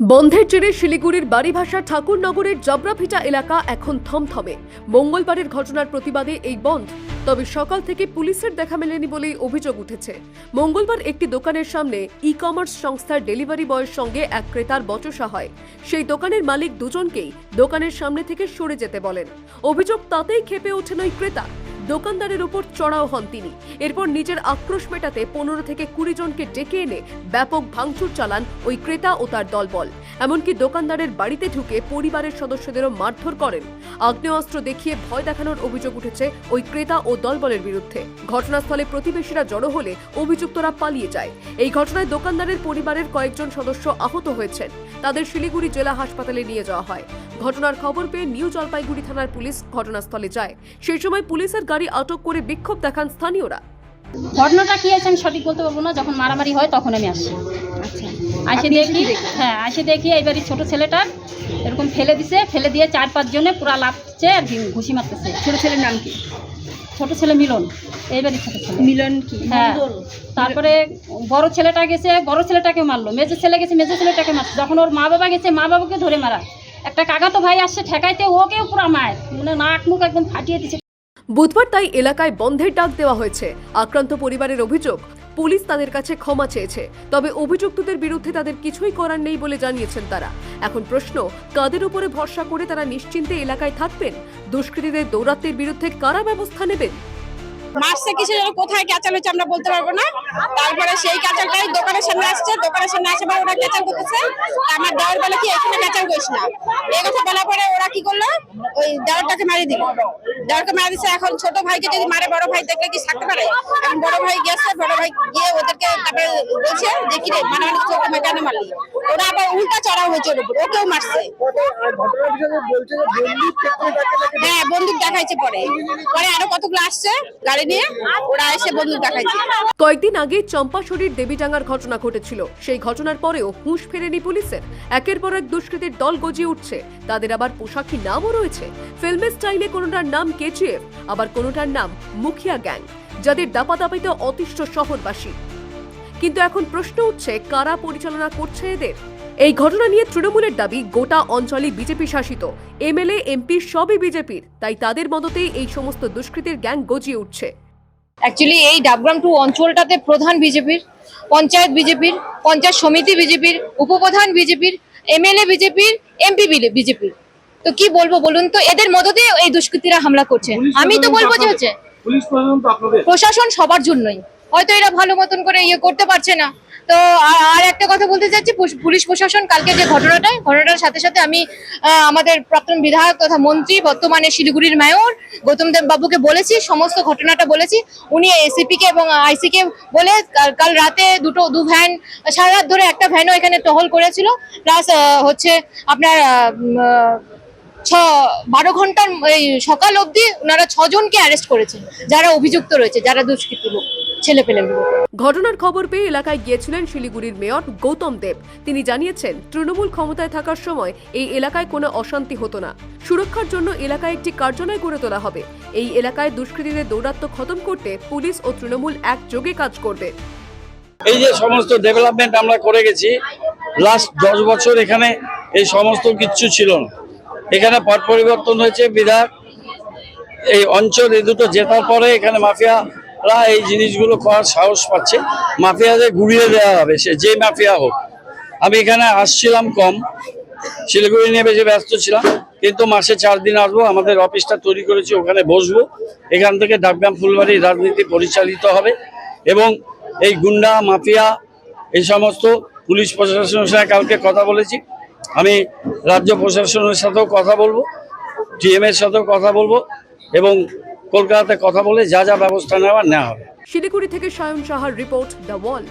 বন্ধের জেরে শিলিগুড়ির বাড়িভাষা ঠাকুরনগরের জবরাভিটা এলাকা এখন থমথমে। মঙ্গলবারের ঘটনার প্রতিবাদে এই বন্ধ। তবে সকাল থেকে পুলিশের দেখা মেলেনি বলেই অভিযোগ উঠেছে। মঙ্গলবার একটি দোকানের সামনে ই কমার্স সংস্থার ডেলিভারি বয়ের সঙ্গে এক ক্রেতার বচসা হয়। সেই দোকানের মালিক দুজনকেই দোকানের সামনে থেকে সরে যেতে বলেন। অভিযোগ তাতেই খেপে ওঠেন ওই ক্রেতা। দোকানদারের উপর চড়াও হন তিনি। এরপর নিজের আক্রোশ মেটাতে পনেরো থেকে কুড়ি জনকে ডেকে এনে ব্যাপক ভাঙচুর চালান ওই ক্রেতা ও তার দলবল। এমনকি দোকানদারের বাড়িতে ঢুকে পরিবারের সদস্যদেরও মারধর করেন। আগ্নেয়াস্ত্র দেখিয়ে ভয় দেখানোর অভিযোগ উঠেছে ওই ক্রেতা ও দলবলের বিরুদ্ধে। ঘটনাস্থলে প্রতিবেশীরা জড়ো হলে অভিযুক্তরা পালিয়ে যায়। এই ঘটনায় দোকানদারের পরিবারের কয়েকজন সদস্য আহত হয়েছেন। তাদের শিলিগুড়ি জেলা হাসপাতালে নিয়ে যাওয়া হয়। ঘটনার খবর পেয়ে নিউ জলপাইগুড়ি থানার পুলিশ ঘটনাস্থলে যায়। সেই সময় পুলিশের গাড়ি আটক করে বিক্ষোভ দেখান স্থানীয়রা। ঘটনাটা কি আছে আমি সঠিক বলতে পারব না যখন মারামারি হয় তখন আমি আসি আচ্ছা। আসে দেখি হ্যাঁ আসে দেখি এইবারই ছোট ছেলেটা এরকম ফেলে দিছে ফেলে দিয়ে চার পাঁচ জনে পুরা লাফছে আর কি ঘুষি মারতেছে। ছোট ছেলের নাম কি? ছোট ছেলে মিলন এইবারই ছোট ছেলে। মিলন কি? হ্যাঁ। তারপরে বড় ছেলেটা গেছে বড় ছেলেটাকে মারলো মেজো ছেলে গেছে মেজো ছেলেটাকে মারছে যখন ওর মা বাবা গেছে মা বাবাকে ধরে মারা। একটা কাকাতো ভাই আসছে ঠেকাইতে ওকেও পুরা মায় মানে নাক মুখ একদম ফাটিয়ে দিছে। বুধবার তাই এলাকায় বন্ধের ডাক দেওয়া হয়েছে। আক্রান্ত পরিবারের অভিযোগ, পুলিশ তাদের কাছে ক্ষমা চেয়েছে। তবে অভিযুক্তদের বিরুদ্ধে তাদের কিছুই করার নেই বলে জানিয়েছেন তারা। এখন প্রশ্ন, কাদের উপরে ভরসা করে তারা নিশ্চিন্তে এলাকায় থাকবেন? দুষ্কৃতীদের দৌরাত্মের বিরুদ্ধে কারা ব্যবস্থা নেবেন? মারছে কিছু যেন কোথায় ক্যাচাল হচ্ছে আমরা বলতে পারব না। তারপরে সেই ক্যাচালটাই দোকানের সামনে আসছে, দোকানের সামনে আসে ওরা ক্যাচাল করতেছে। আমার দেওয়ার বলে কি এখানে ক্যাচাল করিস না এই কথা বলার পরে ওরা কি করল? ওই দেওয়ারটাকে মারিয়ে দিল। দেওয়ারকে মারা দিচ্ছে এখন ছোট ভাইকে যদি মারে, বড় ভাই দেখলে কি থাকতে পারে? এখন বড় ভাই গেছে বড় ভাই গিয়ে ওদেরকে তারপরে বলছে যে রে মানে চোখ কেন মারলি? ওরা আবার উল্টা চড়াও হয়েছে ওকেও মারছে। হ্যাঁ বন্দুক দেখাইছে পরে। পরে আরও কতগুলো আসছে গাড়ি নিয়ে, ওরা এসে বন্দুক দেখাইছে। কয়েকদিন আগে চম্পাশরীর দেবীডাঙ্গার ঘটনা ঘটেছিল। সেই ঘটনার পরেও হুঁশ ফেরেনি পুলিশের। একের পর এক দুষ্কৃতীর দল গজিয়ে উঠছে। তাদের আবার পোশাকি নামও রয়েছে। ফিল্মের স্টাইলে কোনোটার নাম কেজিএফ, আবার কোনোটার নাম মুখিয়া গ্যাং, যাদের দাপাদাপিতে অতিষ্ঠ শহরবাসী। কিন্তু এখন প্রশ্ন উঠছে কারা পরিচালনা করছে এদের? এই ঘটনা নিয়ে তৃণমূলের দাবি গোটা অঞ্চলে বিজেপি শাসিত। এমএলএ এমপি সবই বিজেপির তাই তাদের মদতেই এই সমস্ত দুষ্কৃতীর গ্যাং গজিয়ে উঠছে। অ্যাকচুয়ালি এই ডাবগ্রাম টু অঞ্চলটাতে প্রধান বিজেপির পঞ্চায়েত বিজেপির পঞ্চায়েত সমিতি বিজেপির উপপ্রধান বিজেপির এমএলএ বিজেপির এমপি বিজেপির। তো কি বলব বলুন তো? এদের মদতে এই দুষ্কৃতীরা হামলা করছে। আমি তো বলব যে হচ্ছে পুলিশ প্রশাসন তো আপনাদের। প্রশাসন সবার জন্যই। হয়তো এরা ভালো মতন করে ইয়ে করতে পারছে না। তো আর একটা কথা বলতে চাচ্ছি পুলিশ প্রশাসন কালকে যে ঘটনাটা ঘটনাটার সাথে সাথে আমি আমাদের প্রাক্তন বিধায়ক তথা মন্ত্রী, বর্তমানে শিলিগুড়ির মেয়র গৌতম দেব বাবুকে বলেছি, সমস্ত ঘটনাটা বলেছি। উনি এসিপি কে এবং আইসি কে বলে কাল- রাতে দুটো, দু ভ্যান, সারা রাত ধরে একটা ভ্যানও এখানে টহল করেছিল। প্লাস হচ্ছে আপনার ছ, বারো ঘণ্টার সকাল অবধি ওনারা ছজনকে অ্যারেস্ট করেছেন, যারা অভিযুক্ত রয়েছে, যারা দুষ্কৃতী ছেলে পেলে ঘটনার খবর পেয়ে এলাকায় গিয়েছিলেন শিলিগুড়ির মেয়র গৌতম দেব। তিনি জানিয়েছেন তৃণমূল ক্ষমতায় থাকার সময় এই এলাকায় কোনো অশান্তি হতো না। সুরক্ষার জন্য এলাকায় একটি কার্যালয় গড়ে তোলা হবে। এই এলাকায় দুষ্কৃতীদের দৌরাত্ম খতম করতে পুলিশ ও তৃণমূল একযোগে কাজ করবে। এই যে সমস্ত ডেভেলপমেন্ট আমরা করে গেছি লাস্ট দশ বছর এখানে এই সমস্ত কিচ্ছু ছিল না। এখানে পট পরিবর্তন হয়েছে বিধায়ক এই অঞ্চল এই দুটো জেতার পরে এখানে মাফিয়ারা এই জিনিসগুলো করার সাহস পাচ্ছে। মাফিয়াদের গুড়িয়ে দেওয়া হবে, সে যে মাফিয়া হোক। আমি এখানে আসছিলাম কম, শিলিগুড়ি নিয়ে বেশি ব্যস্ত ছিলাম, কিন্তু মাসে চার দিন আসব, আমাদের অফিসটা তৈরি করেছি, ওখানে বসবো। এখান থেকে ডাকগ্রাম ফুলবাড়ি রাজনীতি পরিচালিত হবে এবং এই গুন্ডা, মাফিয়া, এই সমস্ত পুলিশ প্রশাসনের সঙ্গে কালকে কথা বলেছি। আমি রাজ্য প্রশাসনের সাথেও কথা বলব টিএম এর সাথেও কথা বলব এবং কলকাতাতে কথা বলে যা যা ব্যবস্থা নেওয়া নেওয়া হবে। শিলিগুড়ি থেকে সায়ন সাহার রিপোর্ট দ্য ওয়াল।